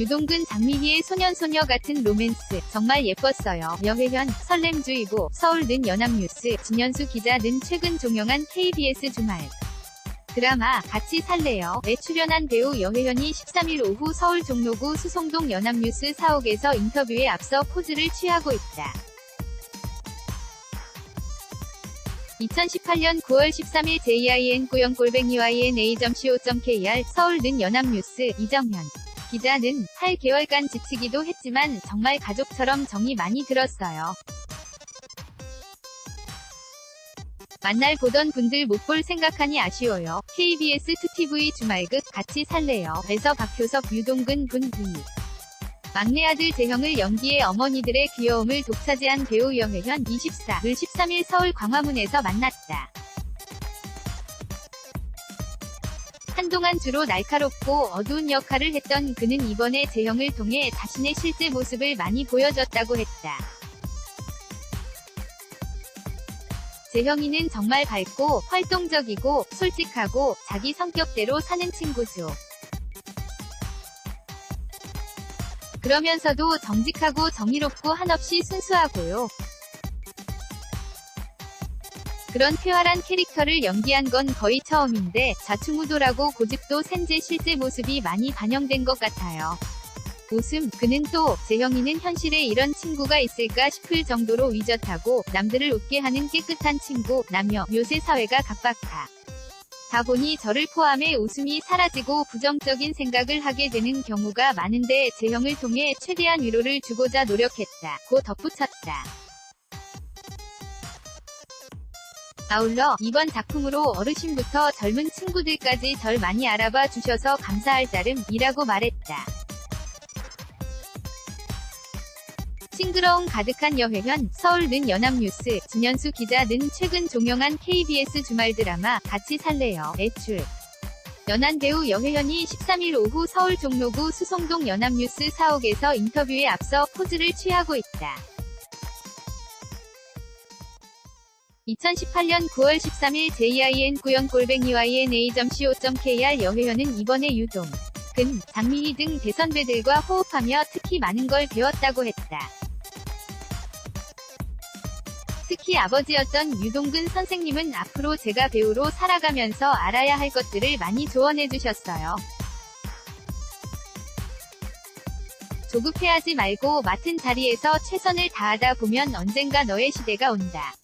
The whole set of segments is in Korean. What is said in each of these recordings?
유동근 장미희의 소년소녀 같은 로맨스. 정말 예뻤어요. 여회현 설렘주의보 서울 는 연합뉴스. 진현수 기자 는 최근 종영한 KBS 주말. 드라마 같이 살래요.에 출연한 배우 여회현이 13일 오후 서울 종로구 수송동 연합뉴스 사옥에서 인터뷰에 앞서 포즈를 취하고 있다. 2018년 9월 13일 JIN 구형 골뱅이 YNA.co.kr 서울 는 연합뉴스 이정현. 기자는 8개월간 지치기도 했지만 정말 가족처럼 정이 많이 들었어요. 만날 보던 분들 못 볼 생각하니 아쉬워요. KBS 2TV 주말극 같이 살래요. 에서 박효석 유동근 분 위. 막내 아들 재형을 연기해 어머니들의 귀여움을 독차지한 배우 여회현 24을 13일 서울 광화문에서 만났다. 한동안 주로 날카롭고 어두운 역할을 했던 그는 이번에 재형을 통해 자신의 실제 모습을 많이 보여줬다고 했다. 재형이는 정말 밝고 활동적이고 솔직하고 자기 성격대로 사는 친구죠. 그러면서도 정직하고 정의롭고 한없이 순수하고요. 그런 쾌활한 캐릭터를 연기한 건 거의 처음인데 좌충우돌하고 고집도 센제 실제 모습이 많이 반영된 것 같아요. 웃음, 그는 또, 재형이는 현실에 이런 친구가 있을까 싶을 정도로 위젓하고, 남들을 웃게 하는 깨끗한 친구, 남녀, 요새 사회가 각박하. 다 보니 저를 포함해 웃음이 사라지고 부정적인 생각을 하게 되는 경우가 많은데 재형을 통해 최대한 위로를 주고자 노력했다. 고 덧붙였다. 아울러 이번 작품으로 어르신부터 젊은 친구들까지 절 많이 알아봐 주셔서 감사할 따름이라고 말했다. 싱그러움 가득한 여회현, 서울 는 연합뉴스, 진현수 기자 는 최근 종영한 KBS 주말 드라마 같이 살래요. 애출. 연한 배우 여회현이 13일 오후 서울 종로구 수송동 연합뉴스 사옥에서 인터뷰에 앞서 포즈를 취하고 있다. 2018년 9월 13일 JIN 구형 골뱅이 YNA.co.kr 여회현은 이번에 유동, 근, 장미희 등 대선배들과 호흡하며 특히 많은 걸 배웠다고 했다. 특히 아버지였던 유동근 선생님은 앞으로 제가 배우로 살아가면서 알아야 할 것들을 많이 조언해 주셨어요. 조급해하지 말고 맡은 자리에서 최선을 다하다 보면 언젠가 너의 시대가 온다.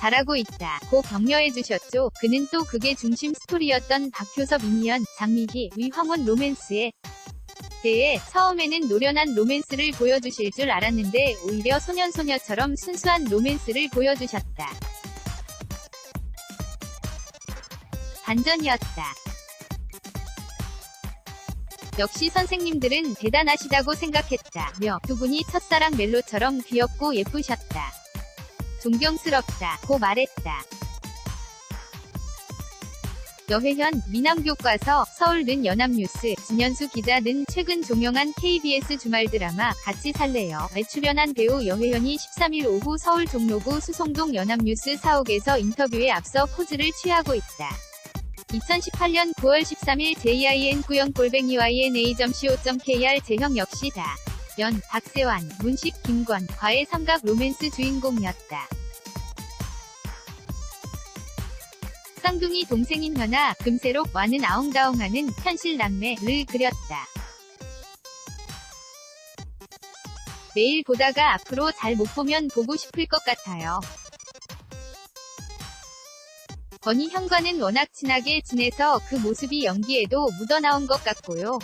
잘하고 있다. 고 격려해 주셨죠. 그는 또 그게 중심 스토리였던 박효섭 이미연, 장미희, 위황원 로맨스에 대해 처음에는 노련한 로맨스를 보여주실 줄 알았는데 오히려 소년소녀처럼 순수한 로맨스를 보여주셨다. 반전이었다. 역시 선생님들은 대단하시다고 생각했다. 며 두 분이 첫사랑 멜로처럼 귀엽고 예쁘셨다. 존경스럽다. 고 말했다. 여회현, 미남교과서, 서울는 연합뉴스, 진현수 기자는 최근 종영한 KBS 주말 드라마 같이 살래요.에 출연한 배우 여회현이 13일 오후 서울 종로구 수송동 연합뉴스 사옥에서 인터뷰에 앞서 포즈를 취하고 있다. 2018년 9월 13일 JIN 구형 골뱅이 YNA.co.kr 재형 역시다. 연, 박세환, 문식, 김권, 과의 삼각 로맨스 주인공이었다. 쌍둥이 동생인 현아, 금세록 와는 아웅다웅하는 현실 남매를 그렸다. 매일 보다가 앞으로 잘 못 보면 보고 싶을 것 같아요. 건희 형과는 워낙 친하게 지내서 그 모습이 연기에도 묻어나온 것 같고요.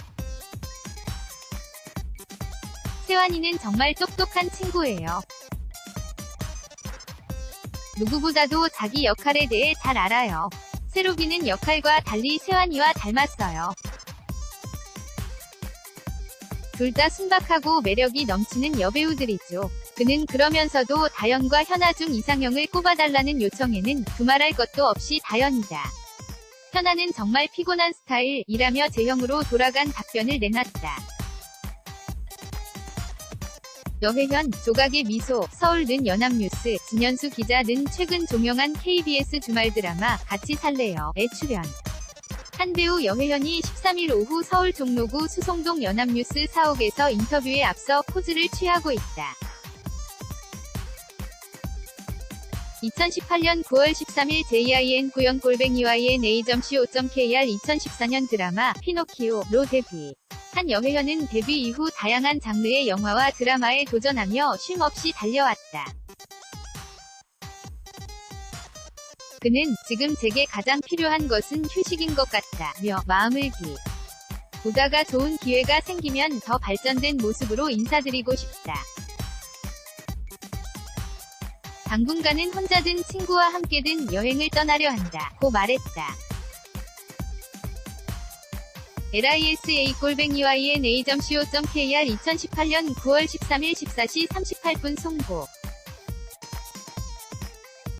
세환이는 정말 똑똑한 친구예요. 누구보다도 자기 역할에 대해 잘 알아요. 세로비는 역할과 달리 세환이와 닮았어요. 둘 다 순박하고 매력이 넘치는 여배우들이죠. 그는 그러면서도 다현과 현아 중 이상형을 꼽아달라는 요청에는 두말할 것도 없이 다현이다. 현아는 정말 피곤한 스타일이라며 제형으로 돌아간 답변을 내놨다. 여회현, 조각의 미소, 서울는 연합뉴스, 진현수 기자는 최근 종영한 KBS 주말 드라마 같이 살래요.에 출연. 한 배우 여혜연이 13일 오후 서울 종로구 수송동 연합뉴스 사옥에서 인터뷰에 앞서 포즈를 취하고 있다. 2018년 9월 13일 JIN 구형 골뱅이와 ENA.co.kr 2014년 드라마 피노키오로 데뷔. 한 여혜연은 데뷔 이후 다양한 장르의 영화와 드라마에 도전하며 쉼없이 달려왔다. 그는 지금 제게 가장 필요한 것은 휴식인 것 같다며 마음을 기. 보다가 좋은 기회가 생기면 더 발전된 모습으로 인사드리고 싶다. 당분간은 혼자든 친구와 함께든 여행을 떠나려 한다. 고 말했다. Lisa 골뱅이와 enA.co.kr 2018년 9월 13일 14시 38분 송고